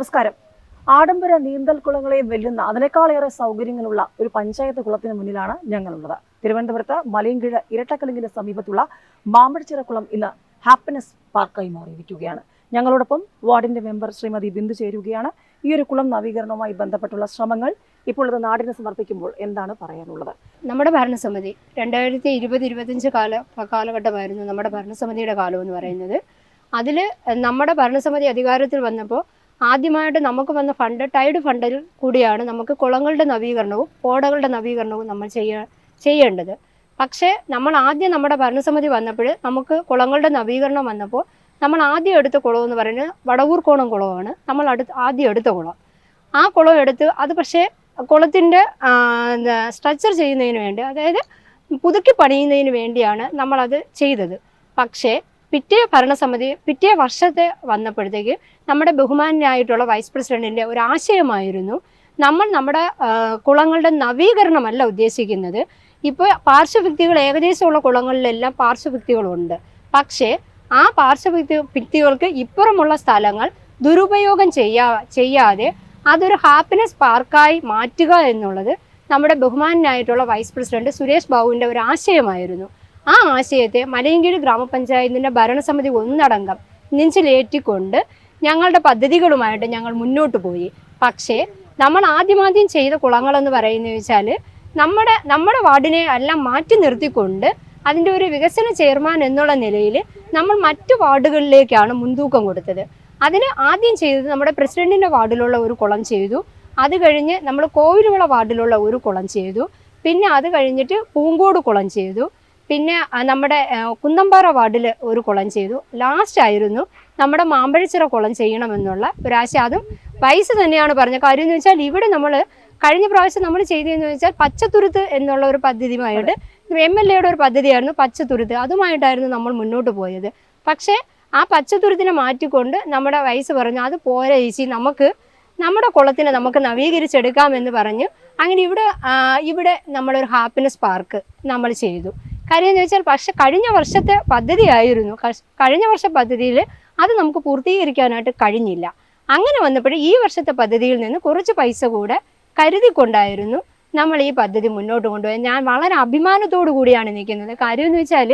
നമസ്കാരം. ആഡംബര നീന്തൽ കുളങ്ങളെ വെല്ലുന്ന അതിനേക്കാളേറെ സൗകര്യങ്ങളുള്ള ഒരു പഞ്ചായത്ത് കുളത്തിന് മുന്നിലാണ് ഞങ്ങളുള്ളത്. തിരുവനന്തപുരത്ത് മലയങ്കിഴ ഇരട്ടക്കലിങ്ങിന് സമീപത്തുള്ള മാമ്പഴച്ചിറ കുളം ഇന്ന് ഹാപ്പിനെസ് പാർക്കായി മാറിയിരിക്കുകയാണ്. ഞങ്ങളോടൊപ്പം വാർഡിന്റെ മെമ്പർ ശ്രീമതി ബിന്ദു ചേരുകയാണ്. ഈ ഒരു കുളം നവീകരണവുമായി ബന്ധപ്പെട്ടുള്ള ശ്രമങ്ങൾ ഇപ്പോൾ ഇത് നാടിന് സമർപ്പിക്കുമ്പോൾ എന്താണ് പറയാനുള്ളത്? നമ്മുടെ ഭരണസമിതി രണ്ടായിരത്തി ഇരുപത് ഇരുപത്തഞ്ച് കാല കാലഘട്ടമായിരുന്നു നമ്മുടെ ഭരണസമിതിയുടെ കാലം എന്ന് പറയുന്നത്. അതിൽ നമ്മുടെ ഭരണസമിതി അധികാരത്തിൽ വന്നപ്പോൾ ആദ്യമായിട്ട് നമുക്ക് വന്ന ഫണ്ട് ടൈഡ് ഫണ്ടിൽ കൂടിയാണ് നമുക്ക് കുളങ്ങളുടെ നവീകരണവും ഓടകളുടെ നവീകരണവും നമ്മൾ ചെയ്യ ചെയ്യേണ്ടത്. പക്ഷേ നമ്മൾ ആദ്യം നമ്മുടെ ഭരണസമിതി വന്നപ്പോൾ നമുക്ക് കുളങ്ങളുടെ നവീകരണം വന്നപ്പോൾ നമ്മൾ ആദ്യം എടുത്ത കുളം എന്ന് പറയുന്നത് വടവൂർ കോണം കുളമാണ്. നമ്മൾ അടുത്ത് ആദ്യം എടുത്ത കുളം. ആ കുളം എടുത്ത് അത് പക്ഷേ കുളത്തിന്റെ സ്ട്രക്ചർ ചെയ്യുന്നതിന് വേണ്ടി അതായത് പുതുക്കി പണിയുന്നതിന് വേണ്ടിയാണ് നമ്മളത് ചെയ്തത്. പക്ഷേ പിറ്റേ ഭരണസമിതി പിറ്റേ വർഷത്തെ വന്നപ്പോഴത്തേക്ക് നമ്മുടെ ബഹുമാനായിട്ടുള്ള വൈസ് പ്രസിഡന്റിന്റെ ഒരു ആശയമായിരുന്നു നമ്മൾ നമ്മുടെ കുളങ്ങളുടെ നവീകരണമല്ല ഉദ്ദേശിക്കുന്നത്. ഇപ്പോൾ പാർശ്വഭിത്തികൾ ഏകദേശമുള്ള കുളങ്ങളിലെല്ലാം പാർശ്വഭിത്തികളുണ്ട് പക്ഷേ ആ പാർശ്വഭിത്തി ഭിത്തികൾക്ക് ഇപ്പുറമുള്ള സ്ഥലങ്ങൾ ദുരുപയോഗം ചെയ്യാ ചെയ്യാതെ അതൊരു ഹാപ്പിനെസ് പാർക്കായി മാറ്റുക എന്നുള്ളത് നമ്മുടെ ബഹുമാനായിട്ടുള്ള വൈസ് പ്രസിഡന്റ് സുരേഷ് ബാബുവിന്റെ ഒരു ആശയമായിരുന്നു. ആ ആശയത്തെ മലയങ്കീഴ് ഗ്രാമപഞ്ചായത്തിന്റെ ഭരണസമിതി ഒന്നടങ്കം നെഞ്ചിലേറ്റിക്കൊണ്ട് ഞങ്ങളുടെ പദ്ധതികളുമായിട്ട് ഞങ്ങൾ മുന്നോട്ട് പോയി. പക്ഷേ നമ്മൾ ആദ്യമാദ്യം ചെയ്ത കുളങ്ങളെന്ന് പറയുന്നത് വെച്ചാൽ നമ്മുടെ നമ്മുടെ വാർഡിനെ എല്ലാം മാറ്റി നിർത്തിക്കൊണ്ട് അതിന്റെ ഒരു വികസന ചെയർമാൻ എന്നുള്ള നിലയിൽ നമ്മൾ മറ്റു വാർഡുകളിലേക്കാണ് മുൻതൂക്കം കൊടുത്തത്. അതിന് ആദ്യം ചെയ്തത് നമ്മുടെ പ്രസിഡന്റിന്റെ വാർഡിലുള്ള ഒരു കുളം ചെയ്തു. അത് കഴിഞ്ഞ് നമ്മൾ കോവിലുള്ള വാർഡിലുള്ള ഒരു കുളം ചെയ്തു. പിന്നെ അത് കഴിഞ്ഞിട്ട് പൂങ്കോട് കുളം ചെയ്തു. പിന്നെ നമ്മുടെ കുന്നമ്പാറ വാർഡിൽ ഒരു കുളം ചെയ്തു. ലാസ്റ്റ് ആയിരുന്നു നമ്മുടെ മാമ്പഴച്ചിറ കുളം ചെയ്യണമെന്നുള്ള ഒരാശ അതും പൈസ തന്നെയാണ് പറഞ്ഞ കാര്യം എന്ന് വെച്ചാൽ ഇവിടെ നമ്മൾ കഴിഞ്ഞ പ്രാവശ്യം നമ്മൾ ചെയ്തതെന്ന് വെച്ചാൽ പച്ചത്തുരുത്ത് എന്നുള്ള ഒരു പദ്ധതിയുമായിട്ട് എം എൽ എയുടെ ഒരു പദ്ധതിയായിരുന്നു പച്ചത്തുരുത്ത്. അതുമായിട്ടായിരുന്നു നമ്മൾ മുന്നോട്ട് പോയത്. പക്ഷേ ആ പച്ചത്തുരുത്തിനെ മാറ്റിക്കൊണ്ട് നമ്മുടെ വയസ്സ് പറഞ്ഞു അത് പോരെ ചേച്ചി നമുക്ക് നമ്മുടെ കുളത്തിനെ നമുക്ക് നവീകരിച്ചെടുക്കാമെന്ന് പറഞ്ഞു പറഞ്ഞ് അങ്ങനെ ഇവിടെ ഇവിടെ നമ്മളൊരു ഹാപ്പിനെസ് പാർക്ക് നമ്മൾ ചെയ്തു. കാര്യം എന്ന് വെച്ചാൽ പക്ഷെ കഴിഞ്ഞ വർഷത്തെ പദ്ധതിയായിരുന്നു. കഴിഞ്ഞ വർഷ പദ്ധതിയിൽ അത് നമുക്ക് പൂർത്തീകരിക്കാനായിട്ട് കഴിഞ്ഞില്ല. അങ്ങനെ വന്നപ്പോൾ ഈ വർഷത്തെ പദ്ധതിയിൽ നിന്ന് കുറച്ച് പൈസ കൂടെ കരുതിക്കൊണ്ടായിരുന്നു നമ്മൾ ഈ പദ്ധതി മുന്നോട്ട് കൊണ്ടുപോയത്. ഞാൻ വളരെ അഭിമാനത്തോടു കൂടിയാണ് നിൽക്കുന്നത്. കാര്യം എന്ന് വെച്ചാൽ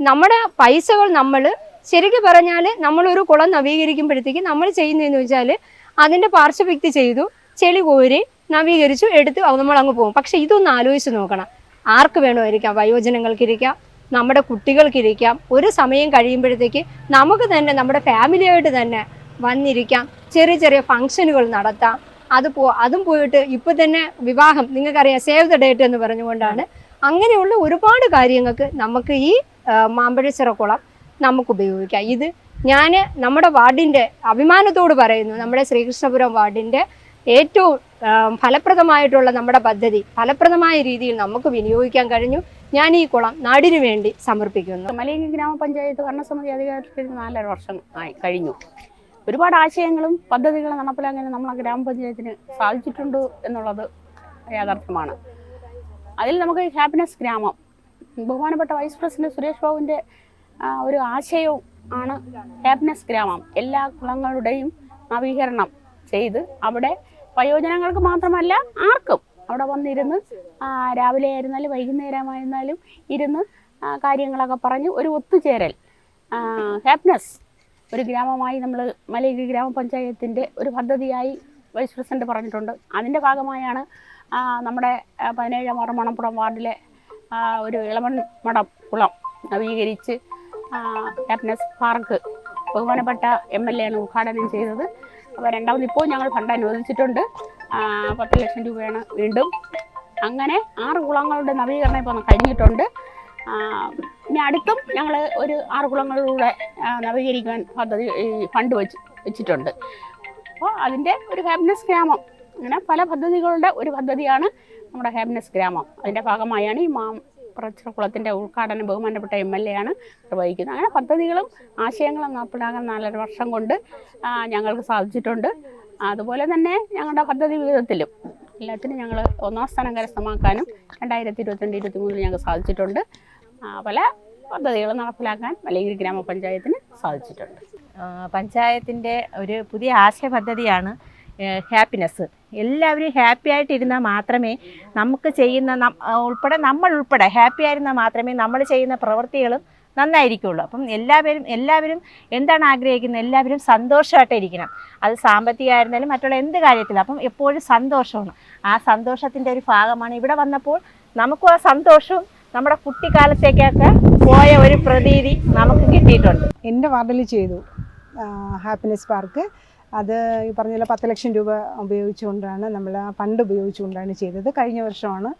നമ്മുടെ പൈസകൾ നമ്മൾ ശരിക്കും പറഞ്ഞാൽ നമ്മളൊരു കുളം നവീകരിക്കുമ്പോഴത്തേക്ക് നമ്മൾ ചെയ്യുന്നതെന്ന് വെച്ചാൽ അതിന്റെ പാർശ്വഭിക്തി ചെയ്തു ചെളി കോരി നവീകരിച്ചു എടുത്ത് നമ്മൾ അങ്ങ് പോകും. പക്ഷെ ഇതൊന്ന് ആലോചിച്ച് നോക്കണം. ആർക്ക് വേണമായിരിക്കാം? വയോജനങ്ങൾക്കിരിക്കാം നമ്മുടെ കുട്ടികൾക്കിരിക്കാം. ഒരു സമയം കഴിയുമ്പോഴത്തേക്ക് നമുക്ക് തന്നെ നമ്മുടെ ഫാമിലിയായിട്ട് തന്നെ വന്നിരിക്കാം. ചെറിയ ചെറിയ ഫങ്ഷനുകൾ നടത്താം. അത് പോ അതും പോയിട്ട് ഇപ്പൊ തന്നെ വിവാഹം നിങ്ങൾക്കറിയാം സേവ് ദ ഡേറ്റ് എന്ന് പറഞ്ഞുകൊണ്ടാണ്. അങ്ങനെയുള്ള ഒരുപാട് കാര്യങ്ങൾക്ക് നമുക്ക് ഈ മാമ്പഴച്ചിറ കുളം നമുക്ക് ഉപയോഗിക്കാം. ഇത് ഞാൻ നമ്മുടെ വാർഡിന്റെ അഭിമാനത്തോട് പറയുന്നു. നമ്മുടെ ശ്രീകൃഷ്ണപുരം വാർഡിന്റെ ഏറ്റവും ഫലപ്രദമായിട്ടുള്ള നമ്മുടെ പദ്ധതി ഫലപ്രദമായ രീതിയിൽ നമുക്ക് വിനിയോഗിക്കാൻ കഴിഞ്ഞു. ഞാൻ ഈ കുളം നാടിനു വേണ്ടി സമർപ്പിക്കുന്നു. മലയങ്കി ഗ്രാമപഞ്ചായത്ത് ഭരണസമിതി അധികാരത്തിൽ നാലര വർഷം ആയി കഴിഞ്ഞു. ഒരുപാട് ആശയങ്ങളും പദ്ധതികളും നടപ്പിലാക്കാൻ നമ്മളെ ഗ്രാമപഞ്ചായത്തിന് സാധിച്ചിട്ടുണ്ട് എന്നുള്ളത് യാഥാർത്ഥ്യമാണ്. അതിൽ നമുക്ക് ഹാപ്പിനെസ് ഗ്രാമം. ബഹുമാനപ്പെട്ട വൈസ് പ്രസിഡന്റ് സുരേഷ് ബാബുവിന്റെ ഒരു ആശയവും ആണ് ഹാപ്പിനെസ് ഗ്രാമം. എല്ലാ കുളങ്ങളുടെയും നവീകരണം ചെയ്ത് അവിടെ വയോജനങ്ങൾക്ക് മാത്രമല്ല ആർക്കും അവിടെ വന്നിരുന്ന് രാവിലെ ആയിരുന്നാലും വൈകുന്നേരമായിരുന്നാലും ഇരുന്ന് കാര്യങ്ങളൊക്കെ പറഞ്ഞ് ഒരു ഒത്തുചേരൽ ഹാപ്പിനെസ് ഒരു ഗ്രാമമായി നമ്മൾ മലയഗിരി ഗ്രാമപഞ്ചായത്തിന്റെ ഒരു പദ്ധതിയായി വൈസ് പ്രസിഡന്റ് പറഞ്ഞിട്ടുണ്ട്. അതിന്റെ ഭാഗമായാണ് നമ്മുടെ പതിനേഴാം വാർഡ് മണപ്പുറം വാർഡിലെ ഒരു ഇളമൺ മടം കുളം നവീകരിച്ച് ഹാപ്പിനെസ് പാർക്ക് ബഹുമാനപ്പെട്ട എം എൽ എ ആണ് ഉദ്ഘാടനം ചെയ്തത്. അപ്പോൾ രണ്ടാമത് ഇപ്പോൾ ഞങ്ങൾ ഫണ്ട് അനുവദിച്ചിട്ടുണ്ട്. പത്ത് ലക്ഷം രൂപയാണ് വീണ്ടും. അങ്ങനെ ആറ് കുളങ്ങളുടെ നവീകരണം ഇപ്പോൾ കഴിഞ്ഞിട്ടുണ്ട്. ഇനി അടുത്തും ഞങ്ങൾ ഒരു ആറ് കുളങ്ങളിലൂടെ നവീകരിക്കാൻ പദ്ധതി ഫണ്ട് വെച്ച് വെച്ചിട്ടുണ്ട്. അപ്പോൾ അതിന്റെ ഒരു ഹാപ്പിനെസ് ഗ്രാമം. അങ്ങനെ പല പദ്ധതികളുടെ ഒരു പദ്ധതിയാണ് നമ്മുടെ ഹാപ്പിനെസ് ഗ്രാമം. അതിന്റെ ഭാഗമായാണ് ഈ മാ കുളത്തിന്റെ ഉദ്ഘാടനം ബഹുമാനപ്പെട്ട എം എൽ എ ആണ് നിർവഹിക്കുന്നത്. അങ്ങനെ പദ്ധതികളും ആശയങ്ങളും നടപ്പിലാകാൻ നാലര വർഷം കൊണ്ട് ഞങ്ങൾക്ക് സാധിച്ചിട്ടുണ്ട്. അതുപോലെ തന്നെ ഞങ്ങളുടെ പദ്ധതി വിഹിതത്തിലും എല്ലാത്തിനും ഞങ്ങൾ ഒന്നാം സ്ഥാനം കരസ്ഥമാക്കാനും രണ്ടായിരത്തി ഇരുപത്തിരണ്ട് ഇരുപത്തി മൂന്നിൽ ഞങ്ങൾക്ക് സാധിച്ചിട്ടുണ്ട്. പല പദ്ധതികൾ നടപ്പിലാക്കാൻ മലയഗിരി ഗ്രാമപഞ്ചായത്തിന് സാധിച്ചിട്ടുണ്ട്. പഞ്ചായത്തിന്റെ ഒരു പുതിയ ആശയ പദ്ധതിയാണ് ഹാപ്പിനെസ് എല്ലാവരും ഹാപ്പി ആയിട്ടിരുന്നാൽ മാത്രമേ നമുക്ക് ചെയ്യുന്ന ഉൾപ്പെടെ നമ്മൾ ഉൾപ്പെടെ ഹാപ്പി ആയിരുന്നാൽ മാത്രമേ നമ്മൾ ചെയ്യുന്ന പ്രവൃത്തികളും നന്നായിരിക്കുള്ളൂ. അപ്പം എല്ലാവരും എല്ലാവരും എന്താണ് ആഗ്രഹിക്കുന്നത്? എല്ലാവരും സന്തോഷമായിട്ട് ഇരിക്കണം അത് സാമ്പത്തികമായിരുന്നാലും മറ്റുള്ള എന്ത് കാര്യത്തിലും. അപ്പം എപ്പോഴും സന്തോഷമാണ്. ആ സന്തോഷത്തിന്റെ ഒരു ഭാഗമാണ്. ഇവിടെ വന്നപ്പോൾ നമുക്കും ആ സന്തോഷവും നമ്മുടെ കുട്ടിക്കാലത്തേക്കൊക്കെ പോയ ഒരു പ്രതീതി നമുക്ക് കിട്ടിയിട്ടുണ്ട്. എന്റെ വാർഡിൽ ചെയ്തു ഹാപ്പിനെസ് പാർക്ക് അത് ഈ പറഞ്ഞ പത്ത് ലക്ഷം രൂപ ഉപയോഗിച്ചുകൊണ്ടാണ് നമ്മൾ ആ ഫണ്ട് ഉപയോഗിച്ചുകൊണ്ടാണ് ചെയ്തത്. കഴിഞ്ഞ വർഷമാണ്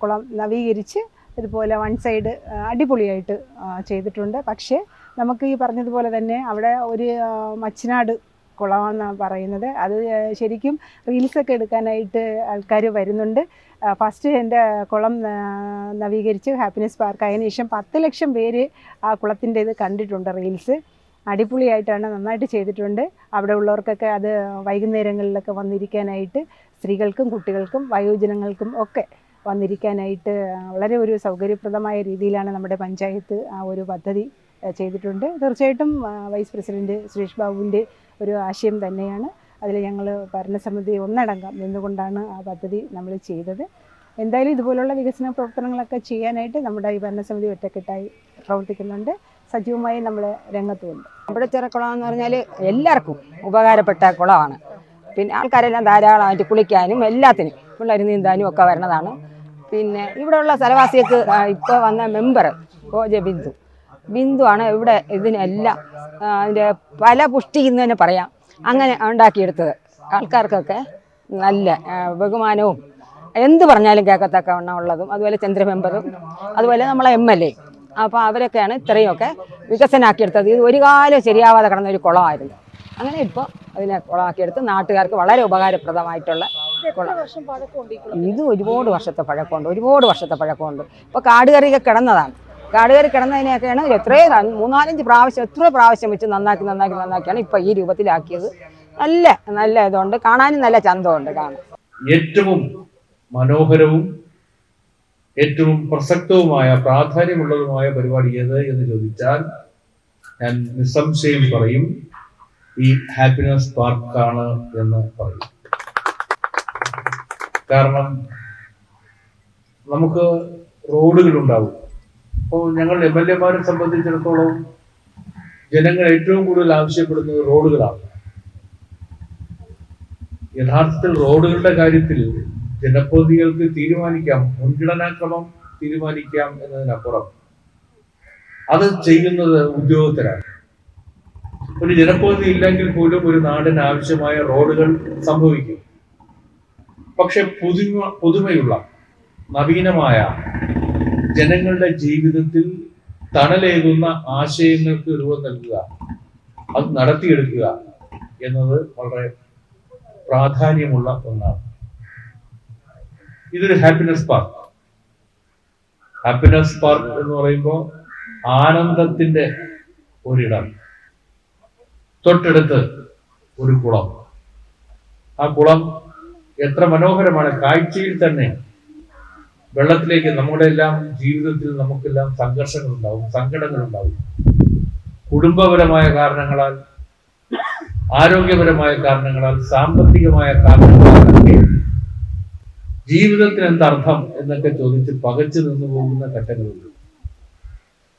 കുളം നവീകരിച്ച് ഇതുപോലെ വൺ സൈഡ് അടിപൊളിയായിട്ട് ചെയ്തിട്ടുണ്ട്. പക്ഷേ നമുക്ക് ഈ പറഞ്ഞതുപോലെ തന്നെ അവിടെ ഒരു മച്ചിനാട് കുളമെന്നാണ് പറയുന്നത്. അത് ശരിക്കും റീൽസൊക്കെ എടുക്കാനായിട്ട് ആൾക്കാർ വരുന്നുണ്ട്. ഫസ്റ്റ് എന്റെ കുളം നവീകരിച്ച് ഹാപ്പിനെസ് പാർക്ക് അതിനുശേഷം പത്ത് ലക്ഷം പേര് ആ കുളത്തിന്റെ ഇത് കണ്ടിട്ടുണ്ട് റീൽസ് അടിപൊളിയായിട്ടാണ് നന്നായിട്ട് ചെയ്തിട്ടുണ്ട്. അവിടെ ഉള്ളവർക്കൊക്കെ അത് വൈകുന്നേരങ്ങളിലൊക്കെ വന്നിരിക്കാനായിട്ട് സ്ത്രീകൾക്കും കുട്ടികൾക്കും വയോജനങ്ങൾക്കും ഒക്കെ വന്നിരിക്കാനായിട്ട് വളരെ ഒരു സൗകര്യപ്രദമായ രീതിയിലാണ് നമ്മുടെ പഞ്ചായത്ത് ആ ഒരു പദ്ധതി ചെയ്തിട്ടുണ്ട്. തീർച്ചയായിട്ടും വൈസ് പ്രസിഡന്റ് സുരേഷ് ബാബുവിന്റെ ഒരു ആശയം തന്നെയാണ്. അതിൽ ഞങ്ങൾ ഭരണസമിതി ഒന്നടങ്കം നിന്നുകൊണ്ടാണ് ആ പദ്ധതി നമ്മൾ ചെയ്തത്. എന്തായാലും ഇതുപോലുള്ള വികസന പ്രവർത്തനങ്ങളൊക്കെ ചെയ്യാനായിട്ട് നമ്മുടെ ഈ ഭരണസമിതി ഒറ്റക്കെട്ടായി പ്രവർത്തിക്കുന്നുണ്ട്. സജീവമായി നമ്മൾ രംഗത്തുമുണ്ട് നമ്മുടെ ചെറുക്കുളം എന്ന് പറഞ്ഞാൽ എല്ലാവർക്കും ഉപകാരപ്പെട്ട കുളമാണ്. പിന്നെ ആൾക്കാരെല്ലാം ധാരാളമായിട്ട് കുളിക്കാനും എല്ലാത്തിനും പിള്ളേർ നീന്താനും ഒക്കെ വരണതാണ്. പിന്നെ ഇവിടെയുള്ള സ്ഥലവാസികൾക്ക് ഇപ്പോൾ വന്ന മെമ്പർ ഓ ജെ ബിന്ദു ബിന്ദുവാണ് ഇവിടെ ഇതിനെല്ലാം അതിന്റെ പല പുഷ്ടി എന്ന് തന്നെ പറയാം. അങ്ങനെ ഉണ്ടാക്കിയെടുത്തത്. ആൾക്കാർക്കൊക്കെ നല്ല ബഹുമാനവും എന്ത് പറഞ്ഞാലും കേൾക്കത്തക്കവണ്ണം ഉള്ളതും അതുപോലെ ചന്ദ്ര മെമ്പറും അതുപോലെ നമ്മളെ എം എൽ എ അപ്പോൾ അവരൊക്കെയാണ് ഇത്രയൊക്കെ വികസനമാക്കിയെടുത്തത് ഇത് ഒരു കാലം ശരിയാവാതെ കിടന്ന ഒരു കുളമായിരുന്നു. അങ്ങനെ ഇപ്പോൾ അതിനെ കുളമാക്കിയെടുത്ത് നാട്ടുകാർക്ക് വളരെ ഉപകാരപ്രദമായിട്ടുള്ള കുളം. ഇത് ഒരുപാട് വർഷത്തെ പഴക്കമുണ്ട്. ഒരുപാട് വർഷത്തെ പഴക്കമുണ്ട്. ഇപ്പോൾ കാടുകറിയൊക്കെ കിടന്നതാണ്. കാടുകറി കിടന്നതിനെയൊക്കെയാണ് എത്രയും മൂന്നാലഞ്ച് പ്രാവശ്യം എത്ര പ്രാവശ്യം വെച്ച് നന്നാക്കി നന്നാക്കി നന്നാക്കിയാണ് ഇപ്പോൾ ഈ രൂപത്തിലാക്കിയത്. നല്ല നല്ല ഇതുണ്ട്. കാണാനും നല്ല ചന്തമുണ്ട് കാണാൻ. ഏറ്റവും മനോഹരവും ഏറ്റവും പ്രസക്തവുമായ പ്രാധാന്യമുള്ളതുമായ പരിപാടി ഏത് എന്ന് ചോദിച്ചാൽ ഞാൻ നിസ്സംശയം പറയും ഈ ഹാപ്പിനെസ് പാർക്കാണ് എന്ന് പറയും. കാരണം നമുക്ക് റോഡുകൾ ഉണ്ടാവും. അപ്പോൾ ഞങ്ങൾ എം എൽ എമാരെ സംബന്ധിച്ചിടത്തോളം ജനങ്ങൾ ഏറ്റവും കൂടുതൽ ആവശ്യപ്പെടുന്നത് റോഡുകളാണ്. യഥാർത്ഥത്തിൽ റോഡുകളുടെ കാര്യത്തിൽ ജനപ്രതിനിധികൾക്ക് തീരുമാനിക്കാം മുൻഗണനാക്രമം തീരുമാനിക്കാം എന്നതിനപ്പുറം. അത് ചെയ്യുന്നത് ഉദ്യോഗസ്ഥരാണ്. ഒരു ജനപ്രതിനിധി ഇല്ലെങ്കിൽ പോലും ഒരു നാടിന് ആവശ്യമായ റോഡുകൾ സംഭവിക്കും. പക്ഷെ പുതുമ പുതുമയുള്ള നവീനമായ ജനങ്ങളുടെ ജീവിതത്തിൽ തണലേകുന്ന ആശയങ്ങൾക്ക് രൂപം നൽകുക അത് നടത്തിയെടുക്കുക എന്നത് വളരെ പ്രാധാന്യമുള്ള ഒന്നാണ്. ഇതൊരു ഹാപ്പിനെസ് പാർക്ക് ഹാപ്പിനെസ് പാർക്ക് എന്ന് പറയുമ്പോൾ ആനന്ദത്തിന്റെ ഒരിടം. തൊട്ടടുത്ത് ഒരു കുളം. ആ കുളം എത്ര മനോഹരമാണ്. കാഴ്ചയിൽ തന്നെ വെള്ളത്തിലേക്ക് നമ്മുടെ എല്ലാം ജീവിതത്തിൽ നമുക്കെല്ലാം സംഘർഷങ്ങൾ ഉണ്ടാവും സങ്കടങ്ങൾ ഉണ്ടാവും കുടുംബപരമായ കാരണങ്ങളാൽ ആരോഗ്യപരമായ കാരണങ്ങളാൽ സാമ്പത്തികമായ കാരണങ്ങളാലൊക്കെ ജീവിതത്തിന് എന്തർത്ഥം എന്നൊക്കെ ചോദിച്ച് പകച്ചു നിന്നു പോകുന്ന ഘട്ടങ്ങളുണ്ട്.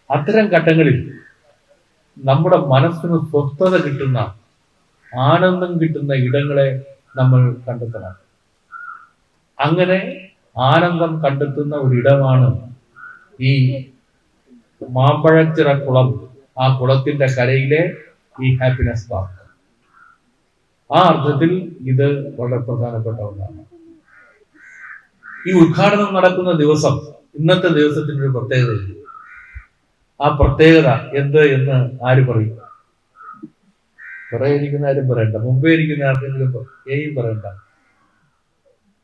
അത്തരം ഘട്ടങ്ങളിൽ നമ്മുടെ മനസ്സിന് സ്വസ്ഥത കിട്ടുന്ന ആനന്ദം കിട്ടുന്ന ഇടങ്ങളെ നമ്മൾ കണ്ടെത്തണം. അങ്ങനെ ആനന്ദം കണ്ടെത്തുന്ന ഒരിടമാണ് ഈ മാമ്പഴച്ചിറ കുളം ആ കുളത്തിന്റെ കരയിലെ ഈ ഹാപ്പിനെസ് പാർക്ക്. ആ അർത്ഥത്തിൽ ഇത് വളരെ പ്രധാനപ്പെട്ട ഒന്നാണ്. ഈ ഉദ്ഘാടനം നടക്കുന്ന ദിവസം ഇന്നത്തെ ദിവസത്തിന്റെ ഒരു പ്രത്യേകതയുണ്ട്. ആ പ്രത്യേകത എന്ത് എന്ന് ആര് പറയും? കുറെ ആരും പറയണ്ട. മുമ്പേ ഇരിക്കുന്ന ആർക്കെങ്കിലും ഏയും പറയണ്ട.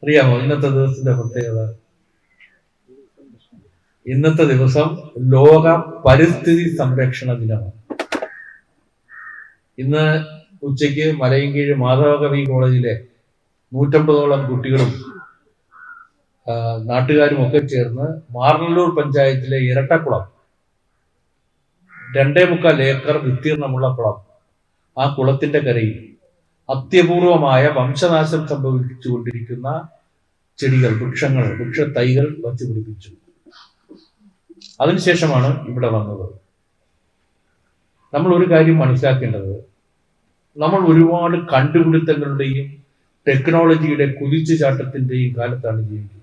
അറിയാമോ ഇന്നത്തെ ദിവസത്തിന്റെ പ്രത്യേകത? ഇന്നത്തെ ദിവസം ലോക പരിസ്ഥിതി സംരക്ഷണ ദിനമാണ്. ഇന്ന് ഉച്ചയ്ക്ക് മലയൻകീഴ് മാധവകവി കോളേജിലെ നൂറ്റമ്പതോളം കുട്ടികളും നാട്ടുകാരും ഒക്കെ ചേർന്ന് മാർണല്ലൂർ പഞ്ചായത്തിലെ ഇരട്ടക്കുളം രണ്ടേ മുക്കാൽ ഏക്കർ വിസ്തീർണമുള്ള കുളം. ആ കുളത്തിന്റെ കരയിൽ അത്യപൂർവമായ വംശനാശം സംഭവിച്ചുകൊണ്ടിരിക്കുന്ന ചെടികൾ വൃക്ഷങ്ങൾ വൃക്ഷ തൈകൾ വച്ചു പിടിപ്പിച്ചു. അതിനുശേഷമാണ് ഇവിടെ വന്നത്. നമ്മൾ ഒരു കാര്യം മനസ്സിലാക്കേണ്ടത് നമ്മൾ ഒരുപാട് കണ്ടുപിടുത്തങ്ങളുടെയും ടെക്നോളജിയുടെ കുതിച്ചുചാട്ടത്തിന്റെയും കാലത്താണ് ജീവിക്കുന്നത്.